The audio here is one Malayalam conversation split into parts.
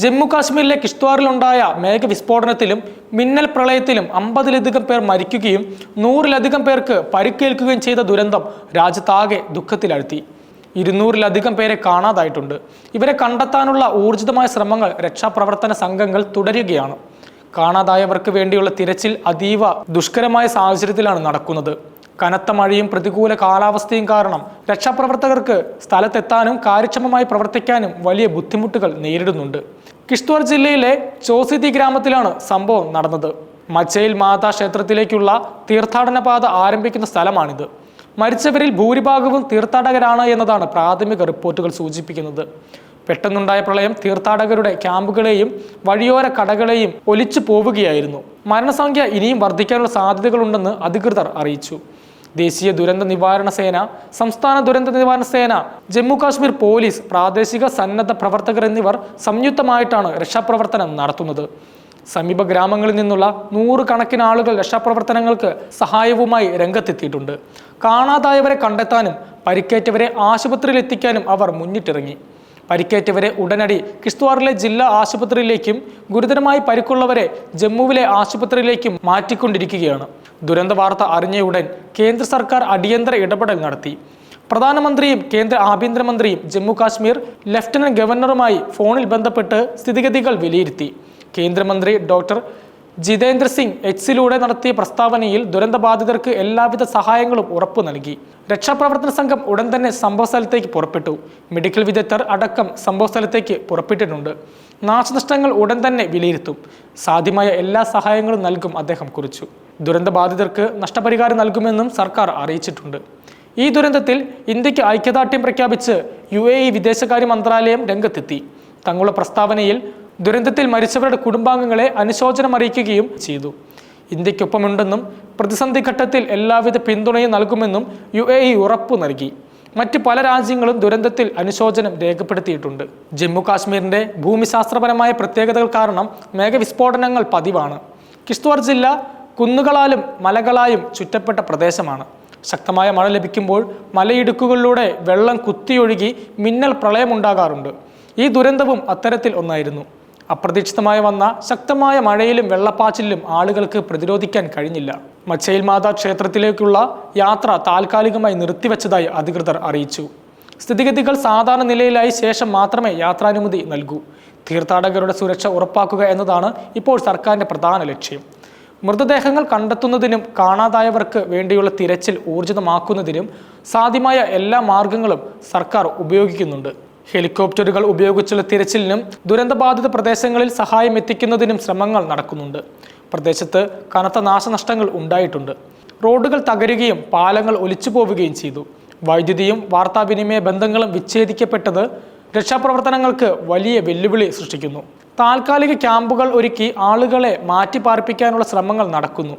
ജമ്മു കാശ്മീരിലെ കിഷ്ത്വാറിലുണ്ടായ മേഘവിസ്ഫോടനത്തിലും മിന്നൽ പ്രളയത്തിലും അമ്പതിലധികം പേർ മരിക്കുകയും നൂറിലധികം പേർക്ക് പരിക്കേൽക്കുകയും ചെയ്ത ദുരന്തം രാജ്യത്താകെ ദുഃഖത്തിലഴ്ത്തി. ഇരുന്നൂറിലധികം പേരെ കാണാതായിട്ടുണ്ട്. ഇവരെ കണ്ടെത്താനുള്ള ഊർജിതമായ ശ്രമങ്ങൾ രക്ഷാപ്രവർത്തന സംഘങ്ങൾ തുടരുകയാണ്. കാണാതായവർക്ക് വേണ്ടിയുള്ള തിരച്ചിൽ അതീവ ദുഷ്കരമായ സാഹചര്യത്തിലാണ് നടക്കുന്നത്. കനത്ത മഴയും പ്രതികൂല കാലാവസ്ഥയും കാരണം രക്ഷാപ്രവർത്തകർക്ക് സ്ഥലത്തെത്താനും കാര്യക്ഷമമായി പ്രവർത്തിക്കാനും വലിയ ബുദ്ധിമുട്ടുകൾ നേരിടുന്നുണ്ട്. കിഷ്ത്വാർ ജില്ലയിലെ ചോസിതി ഗ്രാമത്തിലാണ് സംഭവം നടന്നത്. മച്ചയിൽ മാതാ ക്ഷേത്രത്തിലേക്കുള്ള തീർത്ഥാടന പാത ആരംഭിക്കുന്ന സ്ഥലമാണിത്. മരിച്ചവരിൽ ഭൂരിഭാഗവും തീർത്ഥാടകരാണ് എന്നതാണ് പ്രാഥമിക റിപ്പോർട്ടുകൾ സൂചിപ്പിക്കുന്നത്. പെട്ടെന്നുണ്ടായ പ്രളയം തീർത്ഥാടകരുടെ ക്യാമ്പുകളെയും വഴിയോര കടകളെയും ഒലിച്ചു പോവുകയായിരുന്നു. മരണസംഖ്യ ഇനിയും വർദ്ധിക്കാനുള്ള സാധ്യതകളുണ്ടെന്ന് അധികൃതർ അറിയിച്ചു. ദേശീയ ദുരന്ത നിവാരണ സേന സംസ്ഥാന ദുരന്ത നിവാരണ സേന ജമ്മു കാശ്മീർ പോലീസ് പ്രാദേശിക സന്നദ്ധ പ്രവർത്തകർ എന്നിവർ സംയുക്തമായിട്ടാണ് രക്ഷാപ്രവർത്തനം നടത്തുന്നത്. സമീപ ഗ്രാമങ്ങളിൽ നിന്നുള്ള നൂറുകണക്കിന് ആളുകൾ രക്ഷാപ്രവർത്തനങ്ങൾക്ക് സഹായവുമായി രംഗത്തെത്തിയിട്ടുണ്ട്. കാണാതായവരെ കണ്ടെത്താനും പരിക്കേറ്റവരെ ആശുപത്രിയിൽ എത്തിക്കാനും അവർ മുന്നിട്ടിറങ്ങി. പരിക്കേറ്റവരെ ഉടനടി കിഷ്ത്വാറിലെ ജില്ലാ ആശുപത്രിയിലേക്കും ഗുരുതരമായി പരിക്കുള്ളവരെ ജമ്മുവിലെ ആശുപത്രിയിലേക്കും മാറ്റിക്കൊണ്ടിരിക്കുകയാണ്. ദുരന്ത വാർത്ത ഉടൻ കേന്ദ്ര സർക്കാർ അടിയന്തര ഇടപെടൽ നടത്തി. പ്രധാനമന്ത്രിയും കേന്ദ്ര ആഭ്യന്തരമന്ത്രിയും ജമ്മു കാശ്മീർ ലഫ്റ്റനന്റ് ഗവർണറുമായി ഫോണിൽ ബന്ധപ്പെട്ട് സ്ഥിതിഗതികൾ വിലയിരുത്തി. കേന്ദ്രമന്ത്രി ഡോക്ടർ ജിതേന്ദ്ര സിംഗ് എച്ച്സിലൂടെ നടത്തിയ പ്രസ്താവനയിൽ ദുരന്തബാധിതർക്ക് എല്ലാവിധ സഹായങ്ങളും ഉറപ്പു നൽകി. രക്ഷാപ്രവർത്തന സംഘം ഉടൻ തന്നെ സംഭവസ്ഥലത്തേക്ക് പുറപ്പെട്ടു. മെഡിക്കൽ വിദഗ്ധർ അടക്കം സംഭവസ്ഥലത്തേക്ക് പുറപ്പെട്ടിട്ടുണ്ട്. നാശനഷ്ടങ്ങൾ ഉടൻ തന്നെ വിലയിരുത്തും. സാധ്യമായ എല്ലാ സഹായങ്ങളും നൽകും അദ്ദേഹം കുറിച്ചു. ദുരന്തബാധിതർക്ക് നഷ്ടപരിഹാരം നൽകുമെന്നും സർക്കാർ അറിയിച്ചിട്ടുണ്ട്. ഈ ദുരന്തത്തിൽ ഇന്ത്യയ്ക്ക് ഐക്യദാർഢ്യം പ്രഖ്യാപിച്ച് യു എ ഇ വിദേശകാര്യ മന്ത്രാലയം രംഗത്തെത്തി. തങ്ങളുടെ പ്രസ്താവനയിൽ ദുരന്തത്തിൽ മരിച്ചവരുടെ കുടുംബാംഗങ്ങളെ അനുശോചനം അറിയിക്കുകയും ചെയ്തു. ഇന്ത്യക്കൊപ്പമുണ്ടെന്നും പ്രതിസന്ധി ഘട്ടത്തിൽ എല്ലാവിധ പിന്തുണയും നൽകുമെന്നും യു എ ഇ ഉറപ്പു നൽകി. മറ്റ് പല രാജ്യങ്ങളും ദുരന്തത്തിൽ അനുശോചനം രേഖപ്പെടുത്തിയിട്ടുണ്ട്. ജമ്മു കാശ്മീരിന്റെ ഭൂമിശാസ്ത്രപരമായ പ്രത്യേകതകൾ കാരണം മേഘവിസ്ഫോടനങ്ങൾ പതിവാണ്. കിഷ്ത്വാർ ജില്ല കുന്നുകളാലും മലകളായും ചുറ്റപ്പെട്ട പ്രദേശമാണ്. ശക്തമായ മഴ ലഭിക്കുമ്പോൾ മലയിടുക്കുകളിലൂടെ വെള്ളം കുത്തിയൊഴുകി മിന്നൽ പ്രളയമുണ്ടാകാറുണ്ട്. ഈ ദുരന്തവും അത്തരത്തിൽ ഒന്നായിരുന്നു. അപ്രതീക്ഷിതമായി വന്ന ശക്തമായ മഴയിലും വെള്ളപ്പാച്ചിലും ആളുകൾക്ക് പ്രതിരോധിക്കാൻ കഴിഞ്ഞില്ല. മച്ചയിൽ മാതാ ക്ഷേത്രത്തിലേക്കുള്ള യാത്ര താൽക്കാലികമായി നിർത്തിവെച്ചതായി അധികൃതർ അറിയിച്ചു. സ്ഥിതിഗതികൾ സാധാരണ നിലയിലായി ശേഷം മാത്രമേ യാത്രാനുമതി നൽകൂ. തീർത്ഥാടകരുടെ സുരക്ഷ ഉറപ്പാക്കുക എന്നതാണ് ഇപ്പോൾ സർക്കാരിന്റെ പ്രധാന ലക്ഷ്യം. മൃതദേഹങ്ങൾ കണ്ടെത്തുന്നതിനും കാണാതായവർക്ക് വേണ്ടിയുള്ള തിരച്ചിൽ ഊർജിതമാക്കുന്നതിനും സാധ്യമായ എല്ലാ മാർഗങ്ങളും സർക്കാർ ഉപയോഗിക്കുന്നുണ്ട്. ഹെലികോപ്റ്ററുകൾ ഉപയോഗിച്ചുള്ള തിരച്ചിലിനും ദുരന്തബാധിത പ്രദേശങ്ങളിൽ സഹായം എത്തിക്കുന്നതിനും ശ്രമങ്ങൾ നടക്കുന്നുണ്ട്. പ്രദേശത്ത് കനത്ത നാശനഷ്ടങ്ങൾ ഉണ്ടായിട്ടുണ്ട്. റോഡുകൾ തകരുകയും പാലങ്ങൾ ഒലിച്ചു പോവുകയും ചെയ്തു. വൈദ്യുതിയും വാർത്താവിനിമയ ബന്ധങ്ങളും വിച്ഛേദിക്കപ്പെട്ടത് രക്ഷാപ്രവർത്തനങ്ങൾക്ക് വലിയ വെല്ലുവിളി സൃഷ്ടിക്കുന്നു. താൽക്കാലിക ക്യാമ്പുകൾ ഒരുക്കി ആളുകളെ മാറ്റിപ്പാർപ്പിക്കാനുള്ള ശ്രമങ്ങൾ നടക്കുന്നു.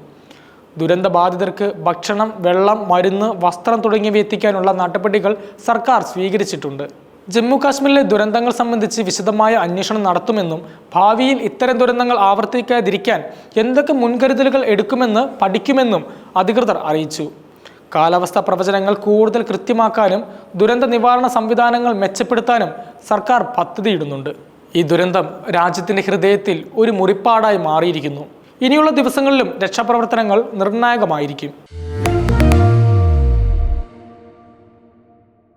ദുരന്തബാധിതർക്ക് ഭക്ഷണം വെള്ളം മരുന്ന് വസ്ത്രം തുടങ്ങിയവ എത്തിക്കാനുള്ള നടപടികൾ സർക്കാർ സ്വീകരിച്ചിട്ടുണ്ട്. ജമ്മു കാശ്മീരിലെ ദുരന്തങ്ങൾ സംബന്ധിച്ച് വിശദമായ അന്വേഷണം നടത്തുമെന്നും ഭാവിയിൽ ഇത്തരം ദുരന്തങ്ങൾ ആവർത്തിക്കാതിരിക്കാൻ എന്തൊക്കെ മുൻകരുതലുകൾ എടുക്കുമെന്ന് പഠിക്കുമെന്നും അധികൃതർ അറിയിച്ചു. കാലാവസ്ഥാ പ്രവചനങ്ങൾ കൂടുതൽ കൃത്യമാക്കാനും ദുരന്ത നിവാരണ സംവിധാനങ്ങൾ മെച്ചപ്പെടുത്താനും സർക്കാർ പദ്ധതിയിടുന്നുണ്ട്. ഈ ദുരന്തം രാജ്യത്തിന്റെ ഹൃദയത്തിൽ ഒരു മുറിപ്പാടായി മാറിയിരിക്കുന്നു. ഇനിയുള്ള ദിവസങ്ങളിലും രക്ഷാപ്രവർത്തനങ്ങൾ നിർണായകമായിരിക്കും.